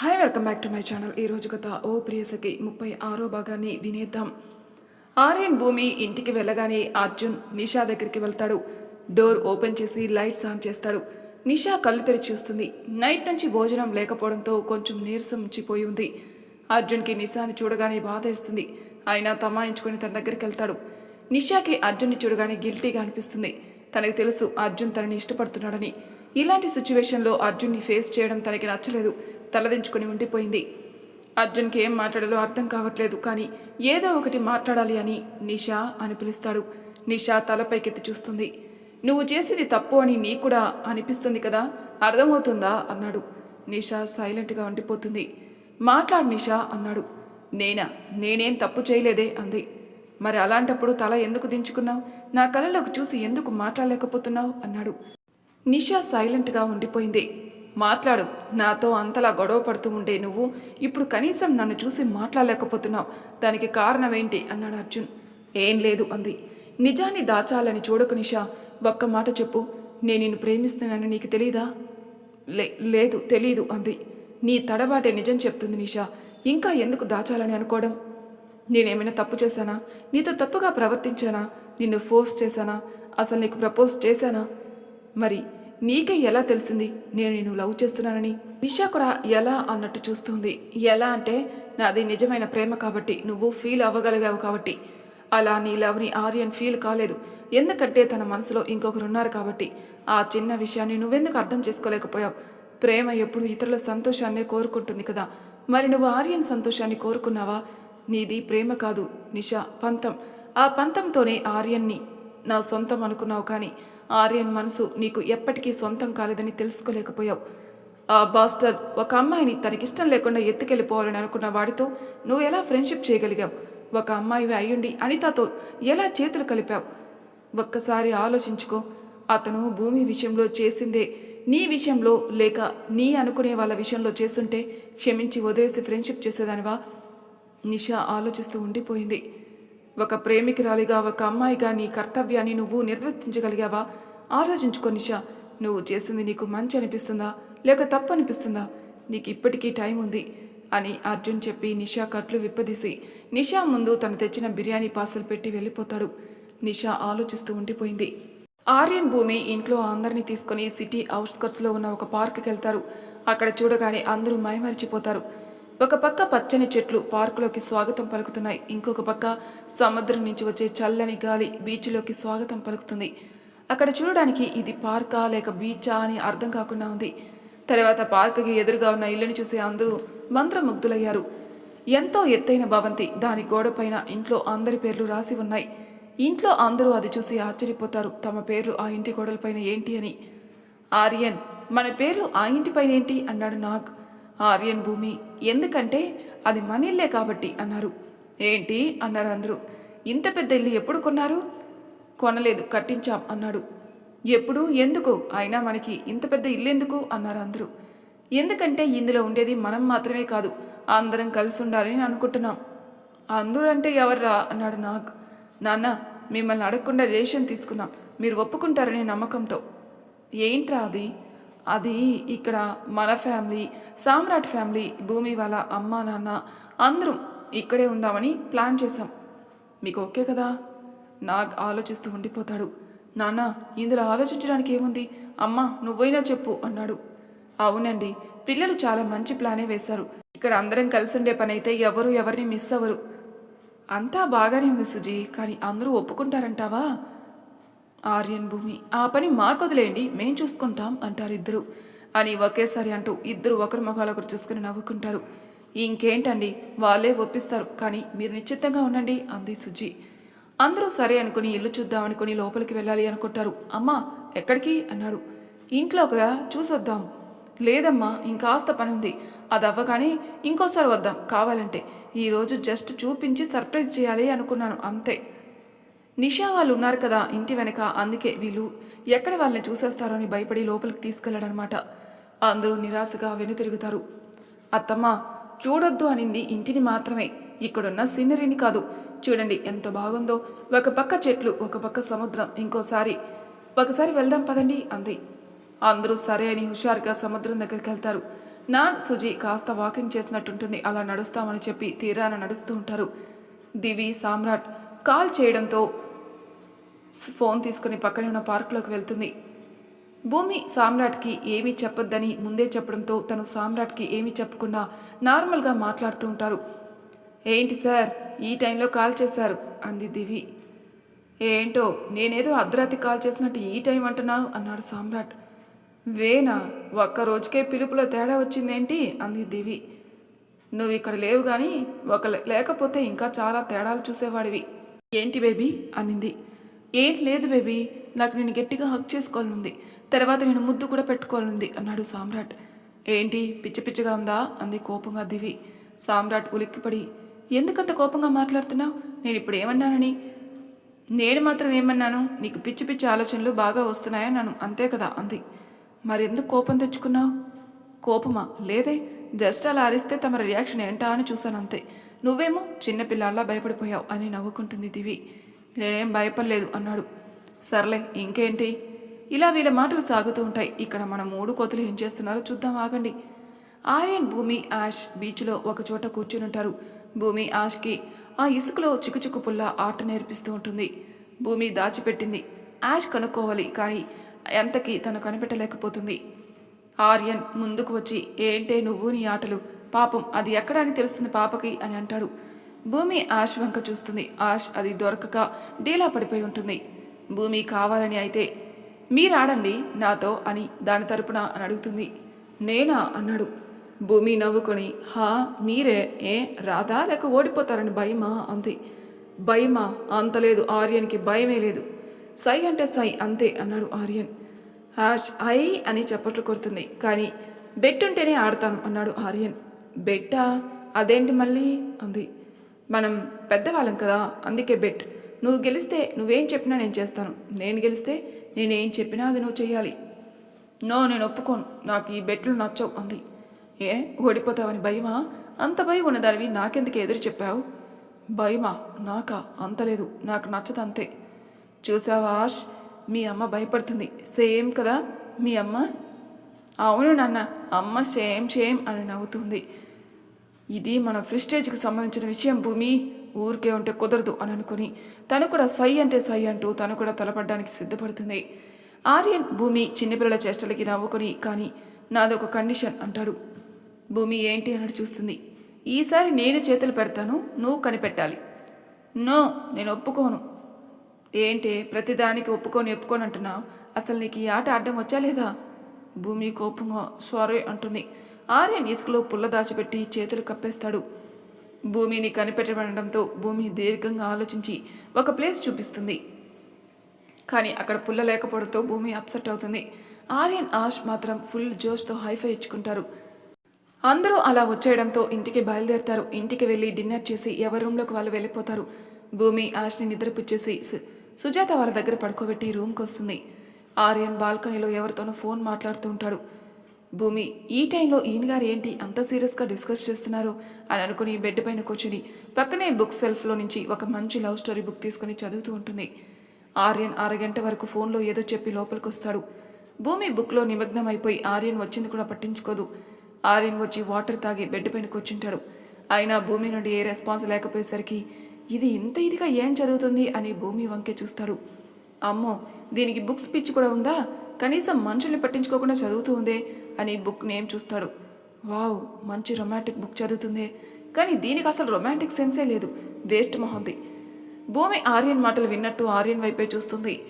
Hi welcome back to my channel ఈ రోజు గత ఓ ప్రియసకి ముప్పై ఆరో భాగాన్ని వినేద్దాం. ఆర్యన్ భూమి ఇంటికి వెళ్ళగానే అర్జున్ నిషా దగ్గరికి వెళ్తాడు. డోర్ ఓపెన్ చేసి లైట్స్ ఆన్ చేస్తాడు. నిషా కళ్ళు తెరిచి చూస్తుంది. నైట్ నుంచి భోజనం లేకపోవడంతో కొంచెం నీరసం ఉంచిపోయి ఉంది. అర్జున్కి నిషాని చూడగానే బాధ వేస్తుంది. అయినా తమాయించుకొని తన దగ్గరికి వెళ్తాడు. నిషాకి అర్జున్ని చూడగానే గిల్టీగా అనిపిస్తుంది. తనకు తెలుసు అర్జున్ తనని ఇష్టపడుతున్నాడని. ఇలాంటి సిచ్యువేషన్లో అర్జున్ని ఫేస్ చేయడం తనకి నచ్చలేదు. తలదించుకుని ఉండిపోయింది. అర్జున్కి ఏం మాట్లాడాలో అర్థం కావట్లేదు కానీ ఏదో ఒకటి మాట్లాడాలి అని నిషా అని పిలుస్తాడు. నిషా తలపైకెత్తి చూస్తుంది. నువ్వు చేసింది తప్పు అని నీ కూడా అనిపిస్తుంది కదా? అర్థమవుతుందా? అన్నాడు. నిషా సైలెంట్గా ఉండిపోతుంది. మాట్లాడు నిషా అన్నాడు. నేనా? నేనేం తప్పు చేయలేదే అంది. మరి అలాంటప్పుడు తల ఎందుకు దించుకున్నావు? నా కళ్ళలోకి చూసి ఎందుకు మాట్లాడలేకపోతున్నావు? అన్నాడు. నిషా సైలెంట్గా ఉండిపోయింది. మాట్లాడు. నాతో అంతలా గొడవ పడుతూ ఉండే నువ్వు ఇప్పుడు కనీసం నన్ను చూసి మాట్లాడలేకపోతున్నావు. దానికి కారణం ఏంటి అన్నాడు అర్జున్. ఏం లేదు అంది. నిజాన్ని దాచాలని చూడకు నిషా. ఒక్క మాట చెప్పు. నేను నిన్ను ప్రేమిస్తున్నానని నీకు తెలీదా? లే లేదు తెలీదు అంది. నీ తడబాటే నిజం చెప్తుంది నిషా. ఇంకా ఎందుకు దాచాలని అనుకోవడం? నేనేమైనా తప్పు చేశానా? నీతో తప్పుగా ప్రవర్తించానా? నిన్ను ఫోర్స్ చేశానా? అసలు నీకు ప్రపోజ్ చేశానా? మరి నీకే ఎలా తెలిసింది? నేను నిన్ను లవ్ చేస్తున్నానని. నిషా కూడా ఎలా అన్నట్టు చూస్తుంది. ఎలా అంటే నాది నిజమైన ప్రేమ కాబట్టి నువ్వు ఫీల్ అవ్వగలిగావు కాబట్టి. అలా నీ లవ్ని ఆర్యన్ ఫీల్ కాలేదు. ఎందుకంటే తన మనసులో ఇంకొకరు ఉన్నారు కాబట్టి. ఆ చిన్న విషయాన్ని నువ్వెందుకు అర్థం చేసుకోలేకపోయావు? ప్రేమ ఎప్పుడు ఇతరుల సంతోషాన్నే కోరుకుంటుంది కదా. మరి నువ్వు ఆర్యన్ సంతోషాన్ని కోరుకున్నావా? నీది ప్రేమ కాదు నిషా పంతం. ఆ పంతంతోనే ఆర్యన్ని నా సొంతం అనుకున్నావు కానీ ఆర్యన్ మనసు నీకు ఎప్పటికీ సొంతం కాలేదని తెలుసుకోలేకపోయావు. ఆ బాస్టర్ ఒక అమ్మాయిని తనకిష్టం లేకుండా ఎత్తుకెళ్ళిపోవాలని అనుకున్న వాడితో నువ్వు ఎలా ఫ్రెండ్షిప్ చేయగలిగావు? ఒక అమ్మాయివి అయ్యుండి అనితతో ఎలా చేతులు కలిపావు? ఒక్కసారి ఆలోచించుకో అతను భూమి విషయంలో చేసిందే నీ విషయంలో లేక నీ అనుకునే వాళ్ళ విషయంలో చేస్తుంటే క్షమించి వదిలేసి ఫ్రెండ్షిప్ చేసేదానివా? నిషా ఆలోచిస్తూ ఉండిపోయింది. ఒక ప్రేమికురాలిగా ఒక అమ్మాయిగా నీ కర్తవ్యాన్ని నువ్వు నిర్వర్తించగలిగావా? ఆలోచించుకో నిషా. నువ్వు చేసింది నీకు మంచి అనిపిస్తుందా? లేక తప్పు అనిపిస్తుందా? నీకు ఇప్పటికీ టైం ఉంది అని అర్జున్ చెప్పి నిషా కట్లు విప్పదీసి నిషా ముందు తను తెచ్చిన బిర్యానీ పార్సల్ పెట్టి వెళ్ళిపోతాడు. నిషా ఆలోచిస్తూ ఉండిపోయింది. ఆర్యన్ భూమి ఇంట్లో అందరినీ తీసుకుని సిటీ అవుట్స్కట్స్లో ఉన్న ఒక పార్క్కి వెళ్తారు అక్కడ చూడగానే అందరూ మైమరిచిపోతారు. ఒక పక్క పచ్చని చెట్లు పార్కులోకి స్వాగతం పలుకుతున్నాయి. ఇంకొక పక్క సముద్రం నుంచి వచ్చే చల్లని గాలి బీచ్లోకి స్వాగతం పలుకుతుంది. అక్కడ చూడడానికి ఇది పార్కా లేక బీచా అని అర్థం కాకుండా ఉంది. తర్వాత పార్కుకి ఎదురుగా ఉన్న ఇల్లుని చూసి అందరూ మంత్రముగ్ధులయ్యారు. ఎంతో ఎత్తైన భవంతి దాని గోడపైన ఇంట్లో అందరి పేర్లు రాసి ఉన్నాయి. ఇంట్లో అందరూ అది చూసి ఆశ్చర్యపోతారు. తమ పేర్లు ఆ ఇంటి గోడలపైన ఏంటి అని. ఆర్యన్ మన పేర్లు ఆ ఇంటిపైన ఏంటి? అన్నాడు నాగ్. ఆర్యన్ భూమి. ఎందుకంటే అది మన ఇల్లే కాబట్టి అన్నారు. ఏంటి? అన్నారు అందరూ. ఇంత పెద్ద ఇల్లు ఎప్పుడు కొన్నారు? కొనలేదు కట్టించాం అన్నాడు. ఎప్పుడు? ఎందుకు? అయినా మనకి ఇంత పెద్ద ఇల్లు ఎందుకు అన్నారు అందరూ. ఎందుకంటే ఇందులో ఉండేది మనం మాత్రమే కాదు అందరం కలిసి ఉండాలని అనుకుంటున్నాం. అందరూ అంటే ఎవర్రా? అన్నాడు నాగ్. నాన్న మిమ్మల్ని అడగకుండా రేషన్ తీసుకున్నాం. మీరు ఒప్పుకుంటారనే నమ్మకంతో. ఏంట్రా అది? అది ఇక్కడ మన ఫ్యామిలీ సామ్రాట్ ఫ్యామిలీ భూమి వాళ్ళ అమ్మ నాన్న అందరం ఇక్కడే ఉందామని ప్లాన్ చేశాం. మీకు ఓకే కదా? నాగ్ ఆలోచిస్తూ ఉండిపోతాడు. నాన్న ఇందులో ఆలోచించడానికి ఏముంది? అమ్మ నువ్వైనా చెప్పు అన్నాడు. అవునండి పిల్లలు చాలా మంచి ప్లానే వేశారు. ఇక్కడ అందరం కలిసి ఉండే పని అయితే ఎవరు ఎవరిని మిస్ అవ్వరు. అంతా బాగానే ఉంది సుజీ కానీ అందరూ ఒప్పుకుంటారంటావా? ఆర్యన్ భూమి ఆ పని మాకు వదిలేయండి మేం చూసుకుంటాం అంటారు ఇద్దరు. అని ఒకేసారి అంటూ ఇద్దరు ఒకరి ఒకరు చూసుకుని నవ్వుకుంటారు. ఇంకేంటండి వాళ్ళే ఒప్పిస్తారు కానీ మీరు నిశ్చితంగా ఉండండి అంది సుజి. అందరూ సరే అనుకుని ఇల్లు చూద్దాం అనుకుని లోపలికి వెళ్ళాలి అనుకుంటారు. అమ్మా ఎక్కడికి? అన్నాడు. ఇంట్లో ఒకరా చూసొద్దాం. లేదమ్మా ఇంకాస్త పని ఉంది అది అవ్వగానే ఇంకోసారి వద్దాం కావాలంటే. ఈరోజు జస్ట్ చూపించి సర్ప్రైజ్ చేయాలి అనుకున్నాను అంతే. నిషా వాళ్ళు ఉన్నారు కదా ఇంటి వెనక అందుకే వీళ్ళు ఎక్కడ వాళ్ళని చూసేస్తారో అని భయపడి లోపలికి తీసుకెళ్ళడనమాట అందరూ నిరాశగా వెనుతిరుగుతారు. అత్తమ్మ చూడొద్దు అనింది ఇంటిని మాత్రమే. ఇక్కడున్న సీనరీని కాదు. చూడండి ఎంత బాగుందో. ఒక పక్క చెట్లు ఒక పక్క సముద్రం. ఇంకోసారి ఒకసారి వెళ్దాం పదండి అంది. అందరూ సరే అని హుషారుగా సముద్రం దగ్గరికి వెళ్తారు. నాగ్ సుజీ కాస్త వాకింగ్ చేసినట్టుంటుంది. అలా నడుస్తామని చెప్పి తీరాన నడుస్తూ ఉంటారు. దివి సామ్రాట్ కాల్ చేయడంతో ఫోన్ తీసుకుని పక్కనే ఉన్న పార్కులోకి వెళ్తుంది. భూమి సామ్రాట్కి ఏమీ చెప్పొద్దని ముందే చెప్పడంతో తను సామ్రాట్కి ఏమీ చెప్పకుండా నార్మల్గా మాట్లాడుతూ ఉంటారు. ఏంటి సార్ ఈ టైంలో కాల్ చేశారు అంది దివి. ఏంటో నేనేదో అర్ధరాత్రి కాల్ చేసినట్టు ఈ టైం అంటున్నావు అన్నాడు సామ్రాట్. వేనా ఒక్క రోజుకే పిలుపులో తేడా వచ్చిందేంటి? అంది దివి. నువ్వు ఇక్కడ లేవు కానీ ఒక లేకపోతే ఇంకా చాలా తేడాలు చూసేవాడివి. ఏంటి బేబీ? అనింది. ఏం లేదు బేబీ నాకు నేను గట్టిగా హక్ చేసుకోవాలనుంది. తర్వాత నేను ముద్దు కూడా పెట్టుకోవాలనుంది అన్నాడు సామ్రాట్. ఏంటి పిచ్చి పిచ్చిగా ఉందా? అంది కోపంగా దివి. సామ్రాట్ ఉలిక్కిపడి ఎందుకంత కోపంగా మాట్లాడుతున్నావు? నేను ఇప్పుడు ఏమన్నానని? నేను మాత్రం ఏమన్నాను? నీకు పిచ్చి పిచ్చి ఆలోచనలు బాగా వస్తున్నాయన్నాను అంతే కదా అంది. మరెందుకు కోపం తెచ్చుకున్నావు? కోపమా? లేదే జస్ట్ అలా అరిస్తే తమ రియాక్షన్ ఏంటా అని చూశాను అంతే. నువ్వేమో చిన్నపిల్లాళ్ళ భయపడిపోయావు అని నవ్వుకుంటుంది దివి. నేనేం భయపడలేదు అన్నాడు. సర్లే ఇంకేంటి? ఇలా వీళ్ళ మాటలు సాగుతూ ఉంటాయి. ఇక్కడ మన మూడు కోతులు ఏం చేస్తున్నారో చూద్దాం ఆగండి. ఆర్యన్ భూమి యాష్ బీచ్లో ఒక చోట కూర్చుని ఉంటారు. భూమి యాష్కి ఆ ఇసుకలో చిక్కుచిక్కు పుల్ల ఆట నేర్పిస్తూ ఉంటుంది. భూమి దాచిపెట్టింది. యాష్ కనుక్కోవాలి కానీ ఎంతకి తను కనిపెట్టలేకపోతుంది. ఆర్యన్ ముందుకు వచ్చి ఏంటే నువ్వు నీ ఆటలు? పాపం అది ఎక్కడ అని తెలుస్తుంది పాపకి అని అంటాడు. భూమి ఆష్ వంక చూస్తుంది. ఆష్ అది దొరకక డీలా పడిపోయి ఉంటుంది. భూమి కావాలని అయితే మీరాడండి నాతో అని దాని తరపున అని అడుగుతుంది. నేనా? అన్నాడు. భూమి నవ్వుకొని హా మీరే? ఏ? రాదా లేక ఓడిపోతారని భయమా? అంది. భయమా? అంతలేదు ఆర్యన్కి భయమే లేదు. సై అంటే సై అంతే అన్నాడు ఆర్యన్. హాష్ ఐ అని చప్పట్లు కొడుతుంది. కానీ బెట్ ఉంటేనే ఆడతాను అన్నాడు ఆర్యన్. బెట్టా? అదేంటి మళ్ళీ? అంది. మనం పెద్దవాళ్ళం కదా అందుకే బెట్. నువ్వు గెలిస్తే నువ్వేం చెప్పినా నేను చేస్తాను. నేను గెలిస్తే నేనేం చెప్పినా అది నువ్వు చేయాలి నో నేను ఒప్పుకోను. నాకు ఈ బెట్లు నచ్చవు అంది. ఏ ఓడిపోతావని భయమా? అంత భయం ఉన్నదానివి నాకెందుకు ఎదురు చెప్పావు? భయమా? నాకా? అంతలేదు నాకు నచ్చదు అంతే. చూసావా ఆష్? మీ అమ్మ భయపడుతుంది. సేమ్ కదా మీ అమ్మ? అవును నాన్న. అమ్మ సేమ్ సేమ్ అని నవ్వుతుంది. ఇది మన ఫ్రిస్టేజ్కి సంబంధించిన విషయం. భూమి ఊరికే ఉంటే కుదరదు అని అనుకుని తను కూడా సై అంటే సై అంటూ తను కూడా తలపడడానికి సిద్ధపడుతుంది. ఆర్యన్ భూమి చిన్నపిల్లల చేష్టలకి నవ్వుకొని కానీ నాదొక కండిషన్ అంటాడు. భూమి ఏంటి అన్నట్టు చూస్తుంది. ఈసారి నేను చేతులు పెడతాను నువ్వు కనిపెట్టాలి. నో నేను ఒప్పుకోను. ఏంటి ప్రతిదానికి ఒప్పుకొని ఒప్పుకొని అంటున్నావు అసలు నీకు ఈ ఆట ఆడడం వచ్చా లేదా? భూమి కోపంగా సారీ అంటుంది. ఆర్యన్ ఇసుకలో పుల్ల దాచిపెట్టి చేతులు కప్పేస్తాడు. భూమిని కనిపెట్టబడడంతో భూమి దీర్ఘంగా ఆలోచించి ఒక ప్లేస్ చూపిస్తుంది. కానీ అక్కడ పుల్ల లేకపోవడంతో భూమి అప్సెట్ అవుతుంది. ఆర్యన్ ఆష్ మాత్రం ఫుల్ జోష్తో హైఫై ఇచ్చుకుంటారు. అందరూ అలా వచ్చేయడంతో ఇంటికి బయలుదేరతారు. ఇంటికి వెళ్ళి డిన్నర్ చేసి ఎవరి రూమ్లోకి వాళ్ళు వెళ్ళిపోతారు. భూమి ఆష్ని నిద్రపుచ్చేసి సు- సుజాత వాళ్ళ దగ్గర పడుకోబెట్టి రూమ్కి వస్తుంది ఆర్యన్ బాల్కనీలో ఎవరితోనో ఫోన్ మాట్లాడుతూ ఉంటాడు. భూమి ఈ టైంలో ఈయన గారు ఏంటి అంత సీరియస్గా డిస్కస్ చేస్తున్నారు అని అనుకుని బెడ్ పైన కూర్చుని పక్కనే బుక్ సెల్ఫ్లో నుంచి ఒక మంచి లవ్ స్టోరీ బుక్ తీసుకుని చదువుతూ ఉంటుంది. ఆర్యన్ అరగంట వరకు ఫోన్లో ఏదో చెప్పి లోపలికి వస్తాడు. భూమి బుక్లో నిమగ్నం అయిపోయి ఆర్యన్ వచ్చింది కూడా పట్టించుకోదు. ఆర్యన్ వచ్చి వాటర్ తాగి బెడ్ పైన కూర్చుంటాడు. అయినా భూమి నుండి ఏ రెస్పాన్స్ లేకపోయేసరికి ఇది ఇంత ఇదిగా ఏం చదువుతుంది అని భూమి వంకే చూస్తాడు. అమ్మో దీనికి బుక్స్ పిచ్చి కూడా ఉందా? కనీసం మనుషుల్ని పట్టించుకోకుండా చదువుతూ ఉందే. అని బుక్ నేమ్ చూస్తాడు. వావ్ మంచి రొమాంటిక్ బుక్ చదువుతుందే. కానీ దీనికి అసలు రొమాంటిక్ సెన్సే లేదు. వేస్ట్ మొహంది. భూమి ఆర్యన్ మాటలు విన్నట్టు ఆర్యన్ వైపే చూస్తుంది.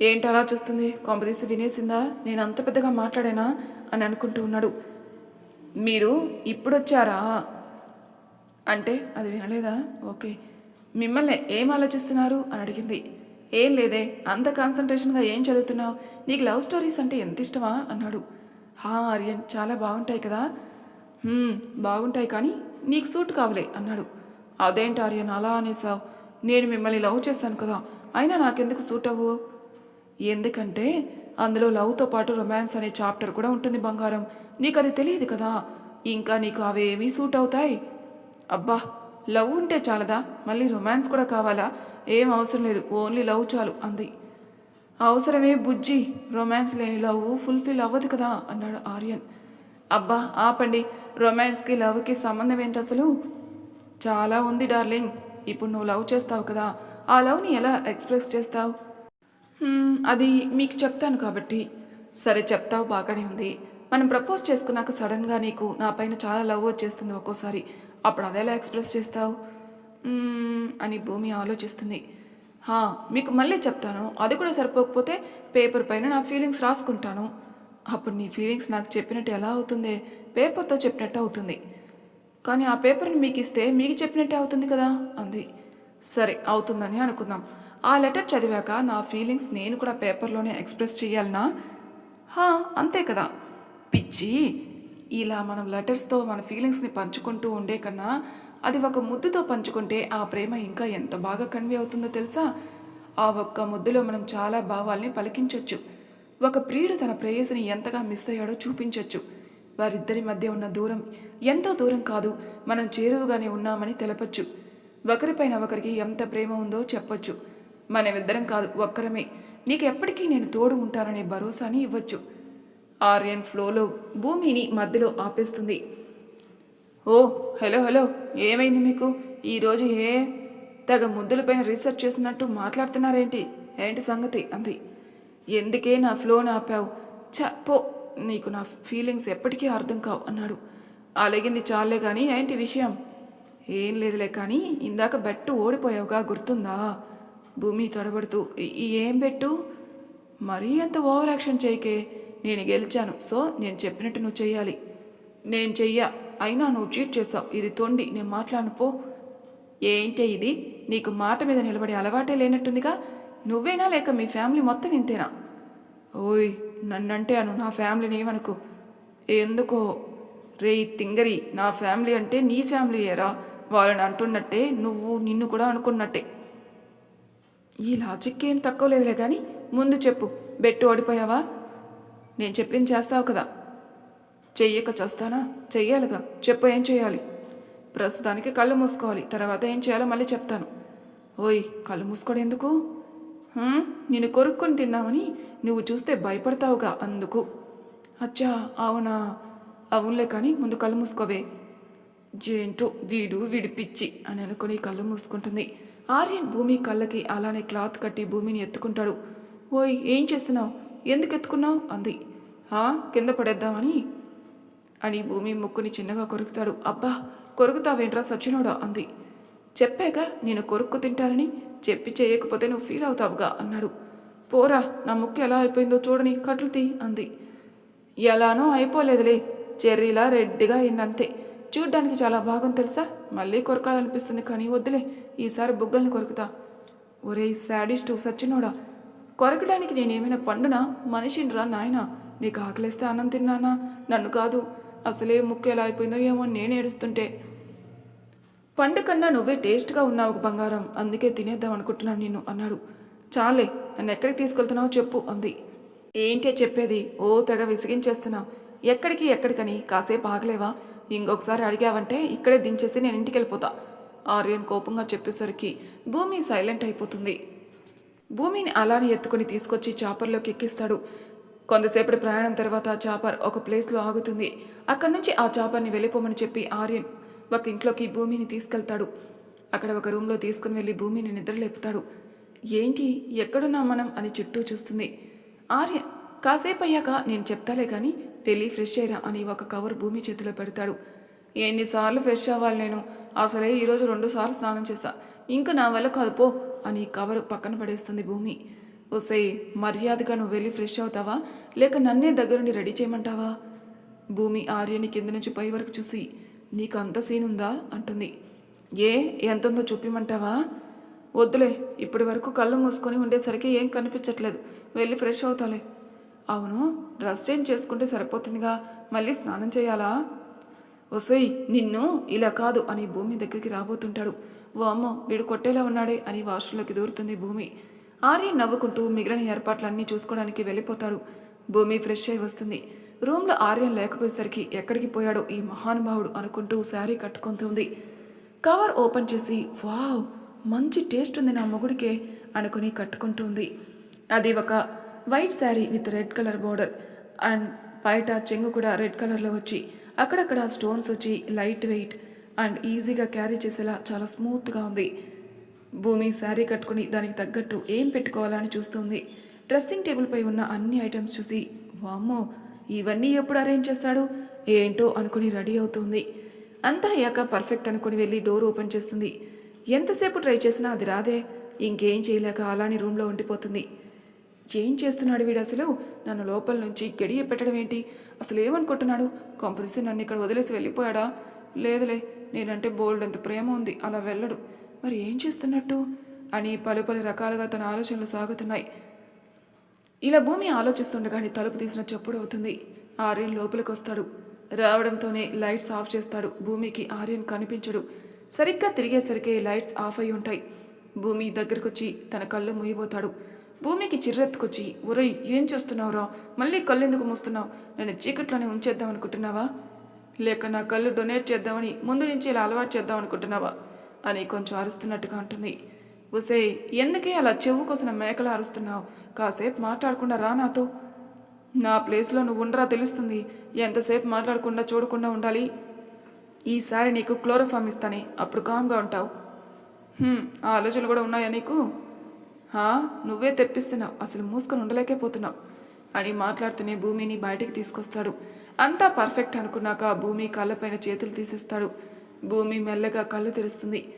ఏంటి అలా చూస్తుంది? కొంపదీసి వినేసిందా? నేను అంత పెద్దగా మాట్లాడానా? అని అనుకుంటూ ఉన్నాడు. మీరు ఇప్పుడొచ్చారా? అంటే అది వినలేదా? ఓకే. మిమ్మల్ని ఏం ఆలోచిస్తున్నారు? అని అడిగింది. ఏం లేదే అంత కాన్సన్ట్రేషన్గా ఏం చదువుతున్నావు? నీకు లవ్ స్టోరీస్ అంటే ఎంత ఇష్టమా? అన్నాడు. హా ఆర్యన్ చాలా బాగుంటాయి కదా. బాగుంటాయి కానీ నీకు సూట్ కావలే అన్నాడు. అదేంటి ఆర్యన్ అలా అనేసావు? నేను మిమ్మల్ని లవ్ చేశాను కదా అయినా నాకెందుకు సూట్ అవ్వు? ఎందుకంటే అందులో లవ్తో పాటు రొమాన్స్ అనే చాప్టర్ కూడా ఉంటుంది బంగారం. నీకు అది తెలియదు కదా ఇంకా నీకు అవేమీ సూట్ అవుతాయి? అబ్బా లవ్ ఉంటే చాలదా? మళ్ళీ రొమాన్స్ కూడా కావాలా? ఏం అవసరం లేదు ఓన్లీ లవ్ చాలు అంది. అవసరమే బుజ్జి రొమాన్స్ లేని లవ్ ఫుల్ఫిల్ అవ్వదు కదా అన్నాడు ఆర్యన్. అబ్బా ఆపండి. రొమాన్స్కి లవ్కి సంబంధం ఏంటి అసలు? చాలా ఉంది డార్లింగ్ ఇప్పుడు నువ్వు లవ్ చేస్తావు కదా. ఆ లవ్ని ఎలా ఎక్స్ప్రెస్ చేస్తావు? అది మీకు చెప్తాను కాబట్టి. సరే చెప్తావు బాగానే ఉంది. మనం ప్రపోజ్ చేసుకున్నాక సడన్గా నీకు నా పైన చాలా లవ్ వచ్చేస్తుంది ఒక్కోసారి. అప్పుడు అదేలా ఎక్స్ప్రెస్ చేస్తావు? అని భూమి ఆలోచిస్తుంది. మీకు మళ్ళీ చెప్తాను. అది కూడా సరిపోకపోతే పేపర్ పైన నా ఫీలింగ్స్ రాసుకుంటాను. అప్పుడు నీ ఫీలింగ్స్ నాకు చెప్పినట్టు ఎలా అవుతుంది? పేపర్తో చెప్పినట్టు అవుతుంది. కానీ ఆ పేపర్ని మీకు ఇస్తే మీకు చెప్పినట్టే అవుతుంది కదా? అంది. సరే అవుతుందని అనుకుందాం. ఆ లెటర్ చదివాక నా ఫీలింగ్స్ నేను కూడా పేపర్లోనే ఎక్స్ప్రెస్ చేయాలనా? హా అంతే కదా. పిచ్చి! ఇలా మనం లెటర్స్తో మన ఫీలింగ్స్ని పంచుకుంటూ ఉండే కన్నా అది ఒక ముద్దుతో పంచుకుంటే ఆ ప్రేమ ఇంకా ఎంత బాగా కన్వే అవుతుందో తెలుసా? ఆ ఒక్క ముద్దులో మనం చాలా భావాల్ని పలికించవచ్చు ఒక ప్రియుడు తన ప్రేయసిని ఎంతగా మిస్ అయ్యాడో చూపించవచ్చు వారిద్దరి మధ్య ఉన్న దూరం ఎంతో దూరం కాదు మనం చేరువుగానే ఉన్నామని తెలపచ్చు. ఒకరిపైన ఒకరికి ఎంత ప్రేమ ఉందో చెప్పొచ్చు. మనమిద్దరం కాదు ఒక్కరమే. నీకు ఎప్పటికీ నేను తోడు ఉంటాననే భరోసాని ఇవ్వచ్చు. ఆర్యన్ ఫ్లోలో భూమిని మధ్యలో ఆపేస్తుంది. ఓ హలో హలో ఏమైంది మీకు? ఈరోజు ఏ తెగ ముద్దులపైన రీసెర్చ్ చేసినట్టు మాట్లాడుతున్నారేంటి? ఏంటి సంగతి? అంది. ఎందుకే నా ఫ్లోని ఆపావు? ఛ పో నీకు నా ఫీలింగ్స్ ఎప్పటికీ అర్థం కావు అన్నాడు. అలగింది చాలే కానీ ఏంటి విషయం? ఏం లేదులే కానీ ఇందాక బెట్టు ఓడిపోయావుగా గుర్తుందా? భూమి తడబడుతూ "ఈ- ఏం బెట్టు? మరీ అంత ఓవర్ యాక్షన్ చేయకే నేను గెలిచాను సో నేను చెప్పినట్టు నువ్వు చేయాలి నేను చెయ్య అయినా నువ్వు చీట్ చేసావు. ఇది తొండి. నేను మాట్లాడుపో ఏంటే ఇది? నీకు మాట మీద నిలబడే అలవాటే లేనట్టుందిగా. నువ్వేనా లేక మీ ఫ్యామిలీ మొత్తం ఇంతేనా? ఓయ్ నన్నంటే అను నా ఫ్యామిలీని ఏమనుకో? ఎందుకో? రే తింగరి నా ఫ్యామిలీ అంటే నీ ఫ్యామిలీ ఏరా వాళ్ళని అంటున్నట్టే నువ్వు నిన్ను కూడా అనుకున్నట్టే. ఈ లాజిక్ ఏం తక్కువ లేదులే కానీ ముందు చెప్పు. బెట్టు ఓడిపోయావా? నేను చెప్పింది చేస్తావు కదా. చెయ్యక చేస్తానా? చెయ్యాలిగా. చెప్పు ఏం చేయాలి ప్రస్తుతానికి కళ్ళు మూసుకోవాలి. తర్వాత ఏం చేయాలో మళ్ళీ చెప్తాను. ఓయ్ కళ్ళు మూసుకోవడం ఎందుకు నేను నిన్ను కొరుక్కొని తిన్నామని నువ్వు చూస్తే భయపడతావుగా అందుకు. అచ్చా అవునా? అవునులే కానీ ముందు కళ్ళు మూసుకోవే. జేంటో వీడు విడిపిచ్చి అని అనుకుని కళ్ళు మూసుకుంటుంది. ఆర్యన్ భూమి కళ్ళకి అలానే క్లాత్ కట్టి భూమిని ఎత్తుకుంటాడు. ఓయ్ ఏం చేస్తున్నావు? ఎందుకు ఎత్తుకున్నావు అంది కింద పడేద్దామని అని భూమి ముక్కుని చిన్నగా కొరుకుతాడు. అబ్బా కొరుకుతావేంట్రా సచ్చినోడా అంది. చెప్పాక నేను కొరుక్కు తింటానని చెప్పి చేయకపోతే నువ్వు ఫీల్ అవుతావుగా అన్నాడు. పోరా నా ముక్కు ఎలా అయిపోయిందో చూడని కట్లు తీ అంది. ఎలానో అయిపోలేదులే చెర్రీలా రెడ్డిగా అయిందంతే. చూడ్డానికి చాలా బాగుంది తెలుసా? మళ్ళీ కొరకాలనిపిస్తుంది కానీ వద్దులే ఈసారి బుగ్గల్ని కొరుకుతా. ఒరే శాడిస్టు సచ్చినోడా కొరకడానికి నేనేమైనా పండునా? మనిషినిరా నాయనా నీకు ఆకలిస్తే అన్నం తిన్నానా? నన్ను కాదు అసలే ముక్కు ఎలా అయిపోయిందో ఏమో నేను ఏడుస్తుంటే. పండు కన్నా నువ్వే టేస్ట్గా ఉన్నావు బంగారం అందుకే తినేద్దాం అనుకుంటున్నాను నిన్ను అన్నాడు. చాలే నన్ను ఎక్కడికి తీసుకెళ్తున్నావో చెప్పు అంది. ఏంటే చెప్పేది? ఓ తెగ విసిగించేస్తున్నావు ఎక్కడికి ఎక్కడికని? కాసేపు ఆగలేవా? ఇంకొకసారి అడిగావంటే ఇక్కడే దించేసి నేను ఇంటికి వెళ్ళిపోతా ఆర్యన్ కోపంగా చెప్పేసరికి భూమి సైలెంట్ అయిపోతుంది. భూమిని అలానే ఎత్తుకుని తీసుకొచ్చి చాపర్లోకి ఎక్కిస్తాడు. కొంతసేపటి ప్రయాణం తర్వాత ఆ చాపర్ ఒక ప్లేస్లో ఆగుతుంది. అక్కడి నుంచి ఆ చాపర్ని వెళ్ళిపోమని చెప్పి ఆర్యన్ ఒక ఇంట్లోకి భూమిని తీసుకెళ్తాడు. అక్కడ ఒక రూమ్లో తీసుకుని వెళ్ళి భూమిని నిద్రలేపుతాడు. ఏంటి? ఎక్కడున్నా మనం? అని చుట్టూ చూస్తుంది. ఆర్యన్ కాసేపు అయ్యాక నేను చెప్తాలే కానీ పెళ్ళి ఫ్రెష్ అయ్యరా అని ఒక కవర్ భూమి చేతిలో పెడతాడు. ఎన్నిసార్లు ఫ్రెష్ అవ్వాలి నేను? అసలే ఈరోజు రెండు సార్లు స్నానం చేశా. ఇంకా నా వల్ల కాదు పో అని కవర్ పక్కన పడేస్తుంది భూమి. ఒసే మర్యాదగా నువ్వు వెళ్ళి ఫ్రెష్ అవుతావా? లేక నన్నే దగ్గరుండి రెడీ చేయమంటావా? భూమి ఆర్యని కింద నుంచి పై వరకు చూసి నీకు అంత సీన్ ఉందా అంటుంది. ఏ ఎంతందో చూపిమంటావా? వద్దులే ఇప్పటి వరకు కళ్ళు మూసుకొని ఉండేసరికి ఏం కనిపించట్లేదు. వెళ్ళి ఫ్రెష్ అవుతాలే. అవును డ్రెస్ చేంజ్ చేసుకుంటే సరిపోతుందిగా. మళ్ళీ స్నానం చేయాలా? ఒసేయ్ నిన్ను ఇలా కాదు అని భూమి దగ్గరికి రాబోతుంటాడు. వామ్మో వీడు కొట్టేలా ఉన్నాడే అని వాష్రూంలోకి దూరుతుంది భూమి. ఆర్యన్ నవ్వుకుంటూ మిగిలిన ఏర్పాట్లన్నీ చూసుకోవడానికి వెళ్ళిపోతాడు. భూమి ఫ్రెష్ అయి వస్తుంది. రూమ్లో ఆర్యన్ లేకపోయేసరికి ఎక్కడికి పోయాడో ఈ మహానుభావుడు అనుకుంటూ శారీ కట్టుకుంటుంది కవర్ ఓపెన్ చేసి వావ్ మంచి టేస్ట్ ఉంది నా మొగుడికే అనుకుని కట్టుకుంటుంది అది ఒక white sari with red colour border and బయట చెంగు కూడా రెడ్ కలర్లో వచ్చి అక్కడక్కడ స్టోన్స్ వచ్చి లైట్ వెయిట్ అండ్ ఈజీగా క్యారీ చేసేలా చాలా స్మూత్గా ఉంది. భూమి శారీ కట్టుకుని దానికి తగ్గట్టు ఏం పెట్టుకోవాలా అని చూస్తుంది. డ్రెస్సింగ్ టేబుల్పై ఉన్న అన్ని ఐటమ్స్ చూసి వామ్మో ఇవన్నీ ఎప్పుడు అరేంజ్ చేస్తాడు? ఏంటో అనుకుని రెడీ అవుతుంది. అంతా అయ్యాక పర్ఫెక్ట్ అనుకుని వెళ్ళి డోర్ ఓపెన్ చేస్తుంది. ఎంతసేపు ట్రై చేసినా అది రాదే. ఇంకేం చేయలేక అలానే రూమ్లో ఉండిపోతుంది. ఏం చేస్తున్నాడు వీడు అసలు? నన్ను లోపల నుంచి గడియ పెట్టడం ఏంటి? అసలు ఏమనుకుంటున్నాడు? కొంపదీసి నన్ను ఇక్కడ వదిలేసి వెళ్ళిపోయాడా? లేదులే నేనంటే బోల్డ్ అంత ప్రేమ ఉంది. అలా వెళ్ళడు. మరి ఏం చేస్తున్నట్టు? అని పలు పలు రకాలుగా తన ఆలోచనలు సాగుతున్నాయి. ఇలా భూమి ఆలోచిస్తుండగానే తలుపు తీసిన చప్పుడు అవుతుంది. ఆర్యన్ లోపలికి వస్తాడు రావడంతోనే లైట్స్ ఆఫ్ చేస్తాడు. భూమికి ఆర్యన్ కనిపించడు. సరిగ్గా తిరిగేసరికి లైట్స్ ఆఫ్ అయి ఉంటాయి. భూమి దగ్గరకొచ్చి తన కళ్ళు మూయిపోతాడు భూమికి చిర్రెత్తుకొచ్చి ఒరై ఏం చేస్తున్నావురా? మళ్ళీ కళ్ళెందుకు మూస్తున్నావు? నేను చీకట్లోనే ఉంచేద్దాం అనుకుంటున్నావా లేక నా కళ్ళు డొనేట్ చేద్దామని ముందు నుంచి ఇలా అలవాటు చేద్దాం అనుకుంటున్నావా అని కొంచెం అరుస్తున్నట్టుగా ఉంటుంది. ఉసే ఎందుకే అలా చెవు కోసం మేకలు అరుస్తున్నావు? కాసేపు మాట్లాడకుండా రా నాతో. నా ప్లేస్లో నువ్వు ఉండరా తెలుస్తుంది. ఎంతసేపు మాట్లాడకుండా చూడకుండా ఉండాలి? ఈసారి నీకు క్లోరోఫామ్ ఇస్తానే అప్పుడు కామ్గా ఉంటావు. ఆ ఆలోచనలు కూడా ఉన్నాయా నీకు? నువ్వే తెప్పిస్తున్నావు అసలు మూసుకొని ఉండలేకపోతున్నావు అని మాట్లాడుతూనే భూమిని బయటికి తీసుకొస్తాడు. అంతా పర్ఫెక్ట్ అనుకున్నాక భూమి కళ్ళపైన చేతులు తీసేస్తాడు. భూమి మెల్లగా కళ్ళు తెరుస్తుంది.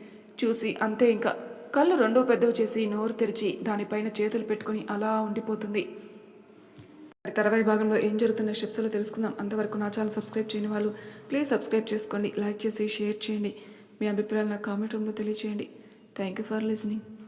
చూసి అంతే ఇంకా. కళ్ళు రెండో పెద్దవి చేసి నోరు తెరిచి దానిపైన చేతులు పెట్టుకుని అలా ఉండిపోతుంది. మరి తర్వాయి భాగంలో ఏం జరుగుతున్న స్టెప్స్లో తెలుసుకుందాం. అంతవరకు నా ఛానల్ సబ్స్క్రైబ్ చేయని వాళ్ళు ప్లీజ్ సబ్స్క్రైబ్ చేసుకోండి లైక్ చేసి షేర్ చేయండి. మీ అభిప్రాయాలు నా కామెంట్ రూమ్లో తెలియచేయండి. Thank you for listening